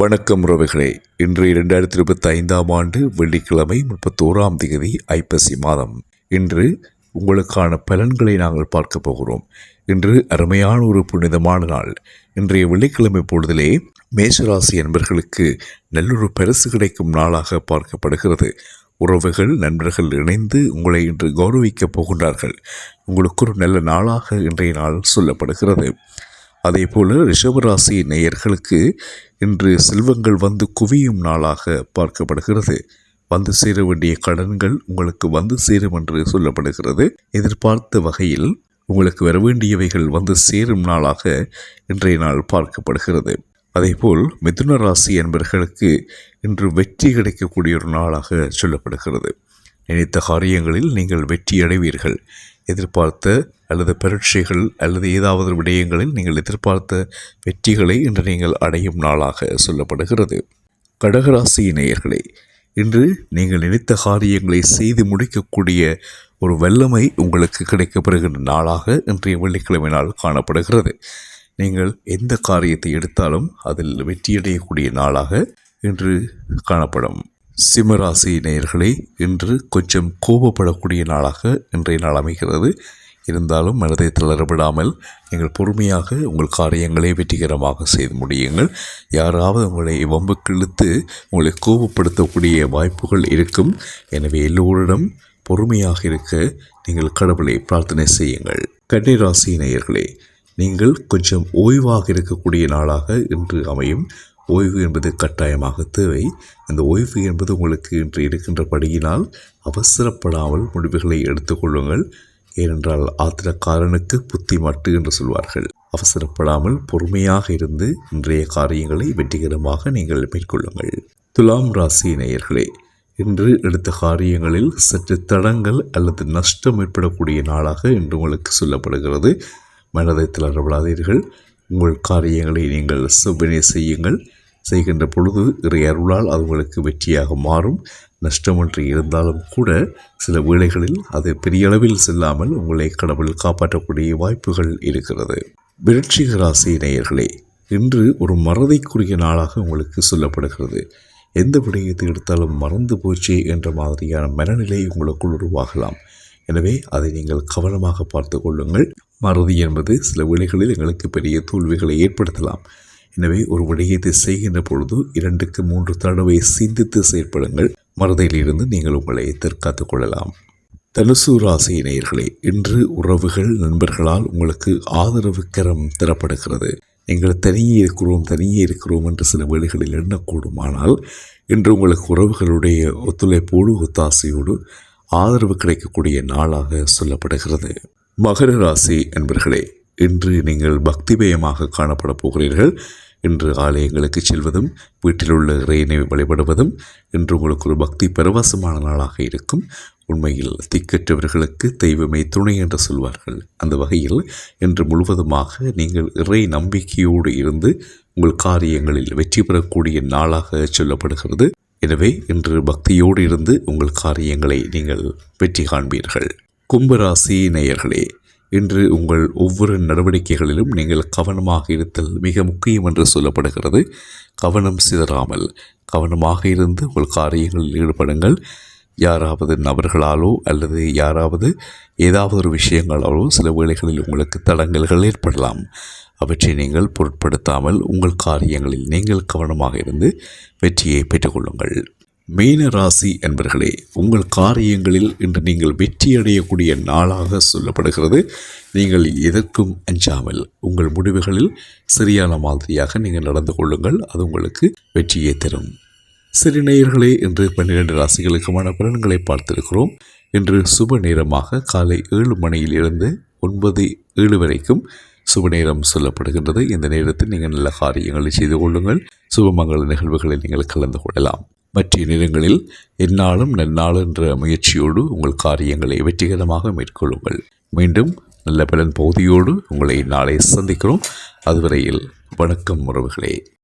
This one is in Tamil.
வணக்கம் உறவுகளே. இன்று இரண்டாயிரத்தி இருபத்தி ஐந்தாம் ஆண்டு வெள்ளிக்கிழமை முப்பத்தோராம் தேதி ஐப்பசி மாதம். இன்று உங்களுக்கான பலன்களை நாங்கள் பார்க்க போகிறோம். இன்று அருமையான ஒரு புனிதமான நாள். இன்றைய வெள்ளிக்கிழமை பொழுதிலே மேஷராசி என்பர்களுக்கு நல்லொரு பரிசு கிடைக்கும் நாளாக பார்க்கப்படுகிறது. உறவுகள் நண்பர்கள் இணைந்து உங்களை இன்று கௌரவிக்கப் போகின்றார்கள். உங்களுக்கு ஒரு நல்ல நாளாக இன்றைய நாள் சொல்லப்படுகிறது. அதே போல ரிஷபராசி நேயர்களுக்கு இன்று செல்வங்கள் வந்து குவியும் நாளாக பார்க்கப்படுகிறது. வந்து சேர வேண்டிய கடன்கள் உங்களுக்கு வந்து சேரும் என்று சொல்லப்படுகிறது. எதிர்பார்த்த வகையில் உங்களுக்கு வர வேண்டியவைகள் வந்து சேரும் நாளாக இன்றைய நாள் பார்க்கப்படுகிறது. அதேபோல் மிதுன ராசி என்பர்களுக்கு இன்று வெற்றி கிடைக்கக்கூடிய ஒரு நாளாக சொல்லப்படுகிறது. நினைத்த காரியங்களில் நீங்கள் வெற்றி அடைவீர்கள். எதிர்பார்த்த அல்லது பரீட்சைகள் அல்லது ஏதாவது விடயங்களில் நீங்கள் எதிர்பார்த்த வெற்றிகளை இன்று நீங்கள் அடையும் நாளாக சொல்லப்படுகிறது. கடகராசி நேயர்களே இன்று நீங்கள் நினைத்த காரியங்களை செய்து முடிக்கக்கூடிய ஒரு வல்லமை உங்களுக்கு கிடைக்கப்பெறுகின்ற நாளாக இன்றைய வெள்ளிக்கிழமை நாள் காணப்படுகிறது. நீங்கள் எந்த காரியத்தை எடுத்தாலும் அதில் வெற்றியடையக்கூடிய நாளாக இன்று காணப்படும். சிம்மராசி நேயர்களே இன்று கொஞ்சம் கோபப்படக்கூடிய நாளாக இன்றைய நாள் அமைகிறது. இருந்தாலும் மனதை தளரவிடாமல் நீங்கள் பொறுமையாக உங்கள் காரியங்களை வெற்றிகரமாக செய்து முடியுங்கள். யாராவது உங்களை வம்புக்கு இழுத்து உங்களை கோபப்படுத்தக்கூடிய வாய்ப்புகள் இருக்கும். எனவே எல்லோரிடம் பொறுமையாக இருக்க நீங்கள் கடவுளை பிரார்த்தனை செய்யுங்கள். கன்னிராசி நேயர்களே நீங்கள் கொஞ்சம் ஓய்வாக இருக்கக்கூடிய நாளாக இன்று அமையும். ஓய்வு என்பது கட்டாயமாக தேவை. அந்த ஓய்வு என்பது உங்களுக்கு இன்று இருக்கின்றபடியினால் அவசரப்படாமல் முடிவுகளை எடுத்துக்கொள்ளுங்கள் ஏனென்றால் ஆத்திரக்காரனுக்கு புத்தி மட்டு என்று சொல்வார்கள். அவசரப்படாமல் பொறுமையாக இருந்து இன்றைய காரியங்களை வெற்றிகரமாக நீங்கள் மேற்கொள்ளுங்கள். துலாம் ராசி நேயர்களே இன்று எடுத்த காரியங்களில் சற்று தடங்கள் அல்லது நஷ்டம் ஏற்படக்கூடிய நாளாக இன்று உங்களுக்கு சொல்லப்படுகிறது. மனதை தளரப்படாதீர்கள் உங்கள் காரியங்களை நீங்கள் செவ்வனே செய்யுங்கள். செய்கின்ற பொழுது இறை அருளால் அது உங்களுக்கு வெற்றியாக மாறும். நஷ்டமொன்று இருந்தாலும் கூட சில வேளைகளில் அது பெரிய அளவில் செல்லாமல் உங்களை கடவுள் காப்பாற்றக்கூடிய வாய்ப்புகள் இருக்கிறது. விருட்சிக ராசி நேயர்களே இன்று ஒரு மறதிக்குரிய நாளாக உங்களுக்கு சொல்லப்படுகிறது. எந்த விடயத்தை எடுத்தாலும் மறந்து போச்சு என்ற மாதிரியான மனநிலை உங்களுக்குள் உருவாகலாம். எனவே அதை நீங்கள் கவனமாக பார்த்து கொள்ளுங்கள். மறதி என்பது சில வேளைகளில் எங்களுக்கு பெரிய தோல்விகளை ஏற்படுத்தலாம். எனவே ஒரு விடயத்தை செய்கின்ற பொழுது இரண்டுக்கு மூன்று தடவை சிந்தித்து செயற்படுங்கள். மறதியிலிருந்து நீங்கள் உங்களை தற்காத்துக் கொள்ளலாம். தனுசு ராசி நேயர்களே இன்று உறவுகள் நண்பர்களால் உங்களுக்கு ஆதரவு கரம் தரப்படுகிறது. நீங்கள் தனியே இருக்கிறோம் தனியே இருக்கிறோம் என்று சில வேளைகளில் எண்ணக்கூடும் ஆனால் இன்று உங்களுக்கு உறவுகளுடைய ஒத்துழைப்போடு ஒத்தாசையோடு ஆதரவு கிடைக்கக்கூடிய நாளாக சொல்லப்படுகிறது. மகர ராசி என்பர்களே இன்று நீங்கள் பக்திமயமாக காணப்பட போகிறீர்கள். இன்று ஆலயங்களுக்கு செல்வதும் வீட்டில் உள்ள இறையினை வழிபடுவதும் இன்று உங்களுக்கு ஒரு பக்தி பரவசமான நாளாக இருக்கும். உண்மையில் திக்கற்றவர்களுக்கு தெய்வமே துணை என்று சொல்வார்கள். அந்த வகையில் இன்று முழுவதுமாக நீங்கள் இறை நம்பிக்கையோடு இருந்து உங்கள் காரியங்களில் வெற்றி பெறக்கூடிய நாளாக சொல்லப்படுகிறது. எனவே இன்று பக்தியோடு இருந்து உங்கள் காரியங்களை நீங்கள் வெற்றி காண்பீர்கள். கும்பராசி நேயர்களே இன்று உங்கள் ஒவ்வொரு நடவடிக்கைகளிலும் நீங்கள் கவனமாக இருத்தல் மிக முக்கியம் என்று சொல்லப்படுகிறது. கவனம் சிதறாமல் கவனமாக இருந்து உங்கள் காரியங்களில் ஈடுபடுங்கள். யாராவது நபர்களாலோ அல்லது யாராவது ஏதாவது ஒரு விஷயங்களாலோ சில வேளைகளில் உங்களுக்கு தடங்கல்கள் ஏற்படலாம். அவற்றை நீங்கள் பொருட்படுத்தாமல் உங்கள் காரியங்களில் நீங்கள் கவனமாக இருந்து வெற்றியை பெற்றுக்கொள்ளுங்கள் மீன ராசி என்பர்களே உங்கள் காரியங்களில் இன்று நீங்கள் வெற்றி அடையக்கூடிய நாளாக சொல்லப்படுகிறது. நீங்கள் எதற்கும் அஞ்சாமல் உங்கள் முடிவுகளில் சரியான மாதிரியாக நீங்கள் நடந்து கொள்ளுங்கள். அது உங்களுக்கு வெற்றியை தரும். சிறு நேயர்களே இன்று பன்னிரண்டு ராசிகளுக்குமான பலன்களை பார்த்திருக்கிறோம். இன்று சுப நேரமாக காலை ஏழு மணியில் இருந்து ஒன்பது ஏழு வரைக்கும் சுப நேரம் சொல்லப்படுகின்றது. இந்த நேரத்தில் நீங்கள் நல்ல காரியங்களை செய்து கொள்ளுங்கள். சுபமங்கல நிகழ்வுகளில் நீங்கள் கலந்து கொள்ளலாம். மற்ற நேரங்களில் எந்நாளும் நன்னாள் என்ற முயற்சியோடு உங்கள் காரியங்களை வெற்றிகரமாக மேற்கொள்ளுங்கள். மீண்டும் நல்ல பலன் பகுதியோடு உங்களை நாளை சந்திக்கிறோம். அதுவரையில் வணக்கம் உறவுகளே.